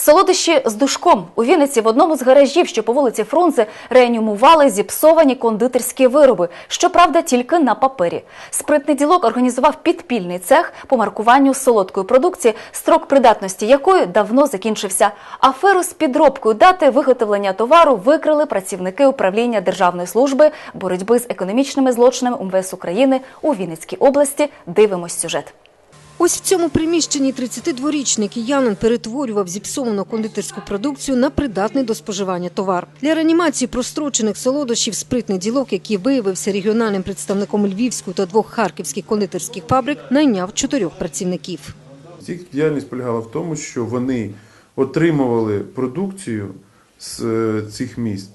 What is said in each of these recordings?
Солодощі з душком у Вінниці в одному з гаражів, що по вулиці Фрунзе, реанімували зіпсовані кондитерські вироби. Щоправда, тільки на папері. Спритний ділок організував підпільний цех по маркуванню солодкої продукції, строк придатності якої давно закінчився. Аферу з підробкою дати виготовлення товару викрили працівники управління Державної служби боротьби з економічними злочинами УМВС України у Вінницькій області. Дивимось сюжет. Ось в цьому приміщенні 32-річний киянин перетворював зіпсовану кондитерську продукцію на придатний до споживання товар. Для реанімації прострочених солодощів спритний ділок, який виявився регіональним представником Львівської та двох харківських кондитерських фабрик, найняв чотирьох працівників. Їх діяльність полягала в тому, що вони отримували продукцію з е, цих міст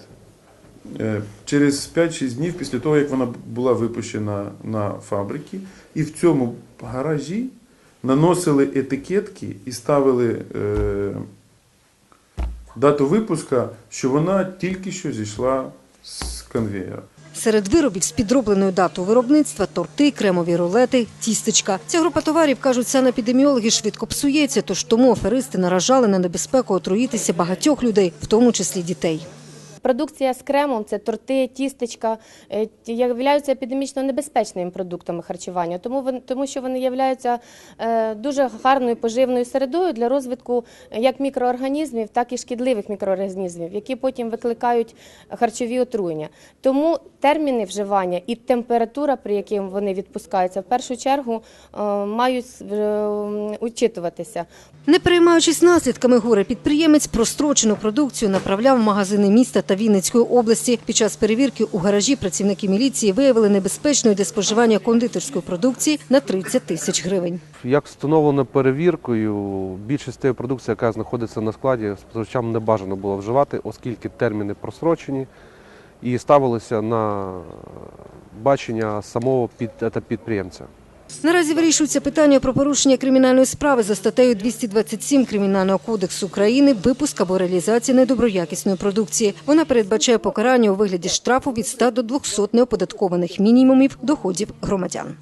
е, через 5-6 днів після того, як вона була випущена на фабрики, і в цьому гаражі наносили етикетки і ставили е, дату випуска, що вона тільки що зійшла з конвеєра. Серед виробів з підробленою датою виробництва торти, кремові рулети, тістечка. Ця група товарів, кажуть санепідеміологи, швидко псується, тож тому аферисти наражали на небезпеку отруїтися багатьох людей, в тому числі дітей. Продукція з кремом, це торти, тістечка, е, являються епідемічно небезпечними продуктами харчування, тому тому що вони являються е, дуже гарною поживною середою для розвитку як мікроорганізмів, так і шкідливих мікроорганізмів, які потім викликають харчові отруєння. Тому терміни вживання і температура, при якій вони відпускаються, в першу чергу е, мають е, учитуватися. Не переймаючись наслідками горе, підприємець прострочену продукцію направляв в магазини міста та Вінницької області. Під час перевірки у гаражі працівники міліції виявили небезпечною для споживання кондитерської продукції на 30 тисяч гривень. Як встановлено перевіркою, більшість тієї продукції, яка знаходиться на складі, споживачам не бажано було вживати, оскільки терміни просрочені і ставилися на бачення самого підприємця. Наразі вирішується питання про порушення кримінальної справи за статтею 227 Кримінального кодексу України випуск або реалізація недоброякісної продукції. Вона передбачає покарання у вигляді штрафу від 100 до 200 неоподаткованих мінімумів доходів громадян.